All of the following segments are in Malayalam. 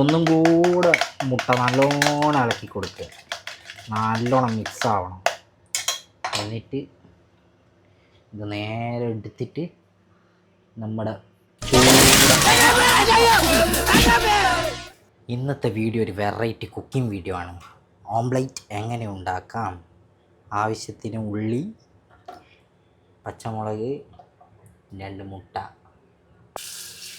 ഒന്നും കൂടെ മുട്ട നല്ലോണം ഇളക്കി കൊടുക്കുക നല്ലോണം മിക്സ് ആവണം. എന്നിട്ട് ഇത് നേരെ എടുത്തിട്ട് നമ്മുടെ ഇന്നത്തെ വീഡിയോ ഒരു വെറൈറ്റി കുക്കിംഗ് വീഡിയോ ആണ്. ഓംലൈറ്റ് എങ്ങനെ ഉണ്ടാക്കാം? ആവശ്യത്തിന് ഉള്ളി പച്ചമുളക് രണ്ട് മുട്ട.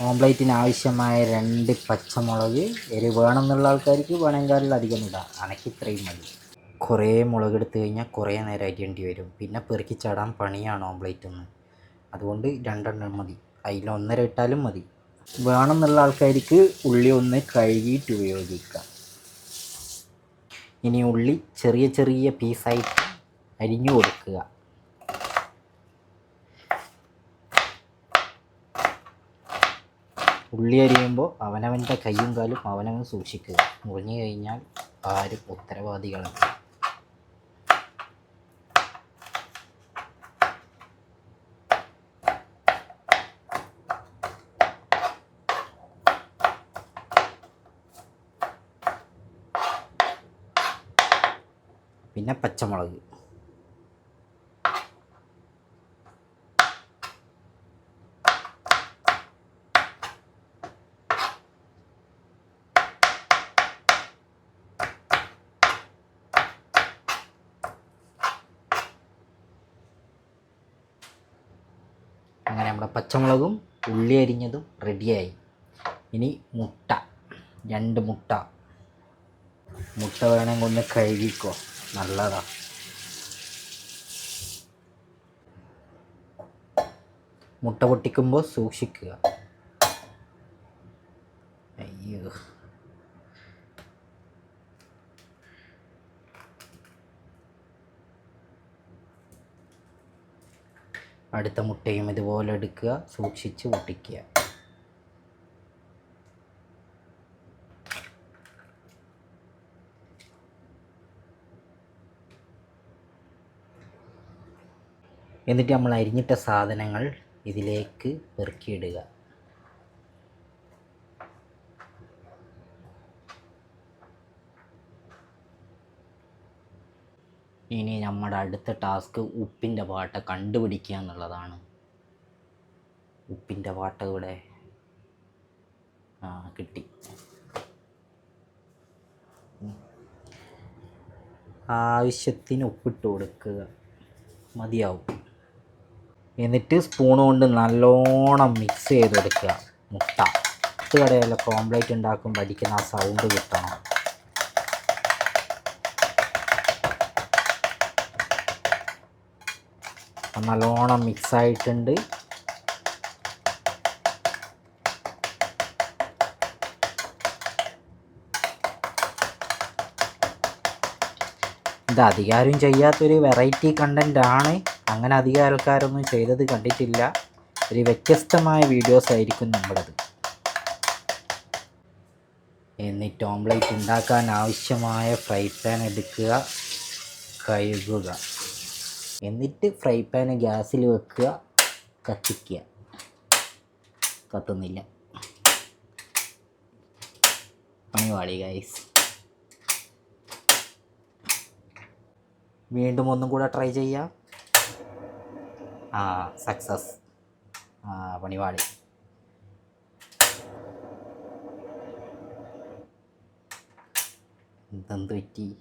ഓംപ്ലേറ്റിന് ആവശ്യമായ രണ്ട് പച്ചമുളക്. എരി വേണമെന്നുള്ള ആൾക്കാർക്ക് വേണമെങ്കിൽ അധികം ഇടാം. അനക്ക് ഇത്രയും മതി. കുറേ മുളക് എടുത്ത് കഴിഞ്ഞാൽ കുറേ നേരം അരിയേണ്ടി വരും. പിന്നെ പെറുക്കി ചാടാൻ പണിയാണ് ഓംപ്ലേറ്റ് ഒന്ന് അതുകൊണ്ട് രണ്ടെണ്ണം മതി. അതിൽ ഒന്നര ഇട്ടാലും മതി. വേണമെന്നുള്ള ആൾക്കാർക്ക് ഉള്ളി ഒന്ന് കഴുകിയിട്ട് ഉപയോഗിക്കാം. ഇനി ഉള്ളി ചെറിയ ചെറിയ പീസായിട്ട് അരിഞ്ഞു കൊടുക്കുക. ഉള്ളി അരിയുമ്പോൾ അവനവന്റെ കൈയും കാലും അവനവൻ സൂക്ഷിക്കുക. മുറിഞ്ഞു കഴിഞ്ഞാൽ ആരും ഉത്തരവാദികളാണ് പിന്നെ പച്ചമുളക്. അങ്ങനെ നമ്മുടെ പച്ചമുളകും ഉള്ളി അരിഞ്ഞതും റെഡിയായി ഇനി മുട്ട രണ്ട് മുട്ട. മുട്ട വേണമെങ്കിൽ ഒന്ന് കഴുകിക്കോ നല്ലതാ. മുട്ട പൊട്ടിക്കുമ്പോൾ സൂക്ഷിക്കുക. അടുത്ത മുട്ടയും ഇതുപോലെ എടുക്കുക സൂക്ഷിച്ച് പൊട്ടിക്കുക. എന്നിട്ട് നമ്മൾ അരിഞ്ഞിട്ട സാധനങ്ങൾ ഇതിലേക്ക് പെറുക്കിയിടുക. ഇനി നമ്മുടെ അടുത്ത ടാസ്ക് ഉപ്പിന്റെ പാട്ട കണ്ടുപിടിക്കുക എന്നുള്ളതാണ്. ഉപ്പിന്റെ പാട്ട ഇവിടെ ആ കിട്ടി. ആവശ്യത്തിന് ഉപ്പിട്ട് കൊടുക്കുക. മതിയാവും. എന്നിട്ട് സ്പൂൺ കൊണ്ട് നല്ലോണം മിക്സ് ചെയ്ത് കൊടുക്കുക മുട്ട കടയിലെ ഓംലേറ്റ് ഉണ്ടാക്കുമ്പോൾ അടിക്കുന്ന ആ സൗണ്ട് കിട്ടണം. നല്ലോണം മിക്സ് ആയിട്ടുണ്ട് ഇത് അധികാരം ചെയ്യാത്തൊരു വെറൈറ്റി കണ്ടന്റ് ആണ് അങ്ങനെ അധികം ആൾക്കാരൊന്നും ചെയ്തത് കണ്ടിട്ടില്ല. ഒരു വ്യത്യസ്തമായ വീഡിയോസ് ആയിരിക്കും നമ്മുടേത്. എന്നിട്ട് ഓംലേറ്റ് ഉണ്ടാക്കാൻ ആവശ്യമായ ഫ്രൈ പാൻ എടുക്കുക കഴുകുക. എന്നിട്ട് ഫ്രൈ പാൻ ഗ്യാസിൽ വെക്കുക. കത്തിക്കുക. കത്തുന്നില്ല. പണിവാളി ഗൈസ് വീണ്ടും ഒന്നും കൂടെ ട്രൈ ചെയ്യാം. ആ സക്സസ് ആ പണിവാളി എന്തെന്ത് പറ്റി?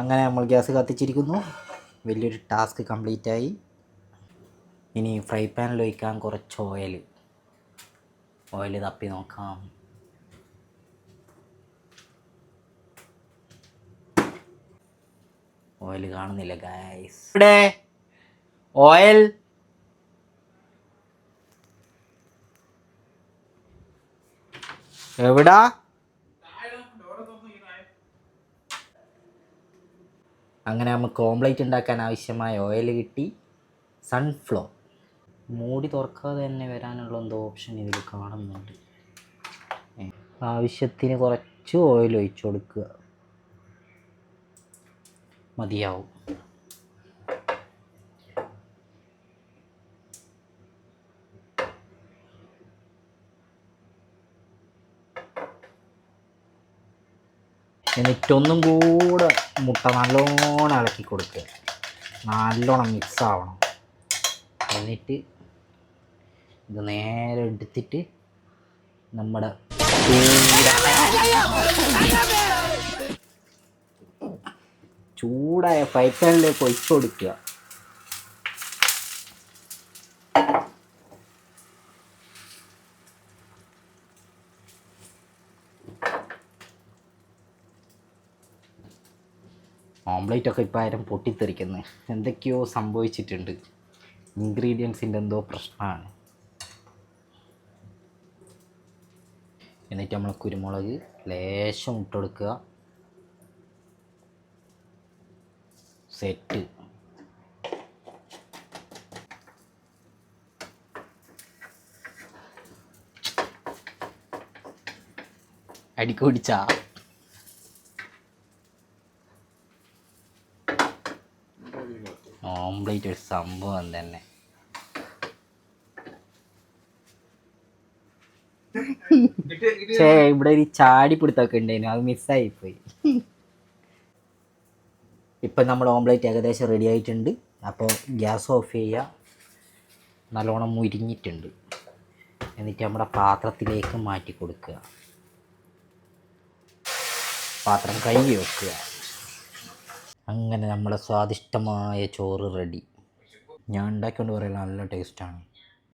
അങ്ങനെ നമ്മൾ ഗ്യാസ് കത്തിച്ചിരിക്കുന്നു. വലിയൊരു ടാസ്ക് കംപ്ലീറ്റ് ആയി ഇനി ഫ്രൈ പാനിൽ ഒഴിക്കാൻ കുറച്ച് ഓയിൽ. ഓയിൽ തപ്പി നോക്കാം. ഓയിൽ കാണുന്നില്ല ഗൈസ് ഇവിടെ ഓയിൽ? എവിടാ? അങ്ങനെ നമുക്ക് ഓംലേറ്റ് ഉണ്ടാക്കാൻ ആവശ്യമായ ഓയിൽ കിട്ടി. സൺഫ്ലോ മൂടി തുറക്കാതെ തന്നെ വരാനുള്ള എന്തോ ഓപ്ഷൻ ഇതിൽ കാണുന്നുണ്ട്. ആവശ്യത്തിന് കുറച്ച് ഓയിൽ ഒഴിച്ചു കൊടുക്കുക. മതിയാവും. എന്നിട്ടൊന്നും കൂടെ മുട്ട നല്ലോണം ഇളക്കി കൊടുക്കുക. നല്ലോണം മിക്സ് ആവണം. എന്നിട്ട് ഇത് നേരെ എടുത്തിട്ട് നമ്മുടെ ചൂടായ ഫൈറ്റലിലേക്ക് ഒഴിച്ചു കൊടുക്കുക. ഓംലേറ്റ് ഒക്കെ ഇപ്പോൾ ആരും പൊട്ടിത്തെറിക്കുന്നത് എന്തൊക്കെയോ സംഭവിച്ചിട്ടുണ്ട്. ഇൻഗ്രീഡിയൻസിന്റെ എന്തോ പ്രശ്നമാണ്. എന്നിട്ട് നമ്മൾ കുരുമുളക് ലേശം ഇട്ട് കൊടുക്കുക. സെറ്റ് അടിക്കുപിടിച്ചാ ഓംലേറ്റ് ഒരു സംഭവം തന്നെ. ചേ ഇവിടെ ഒരു ചാടി പിടുത്തൊക്കെ ഉണ്ടായിരുന്നു. അത് മിസ്സായി പോയി ഇപ്പം നമ്മൾ ഓംപ്ലേറ്റ് ഏകദേശം റെഡി ആയിട്ടുണ്ട്. അപ്പോൾ ഗ്യാസ് ഓഫ് ചെയ്യുക. നല്ലോണം മുരിഞ്ഞിട്ടുണ്ട്. എന്നിട്ട് നമ്മുടെ പാത്രത്തിലേക്ക് മാറ്റി കൊടുക്കുക. പാത്രം കഴുകി വെക്കുക. അങ്ങനെ നമ്മുടെ സ്വാദിഷ്ടമായ ചോറ് റെഡി ഞാൻ ഉണ്ടാക്കിക്കൊണ്ട് പറയുന്നത് നല്ല ടേസ്റ്റാണ്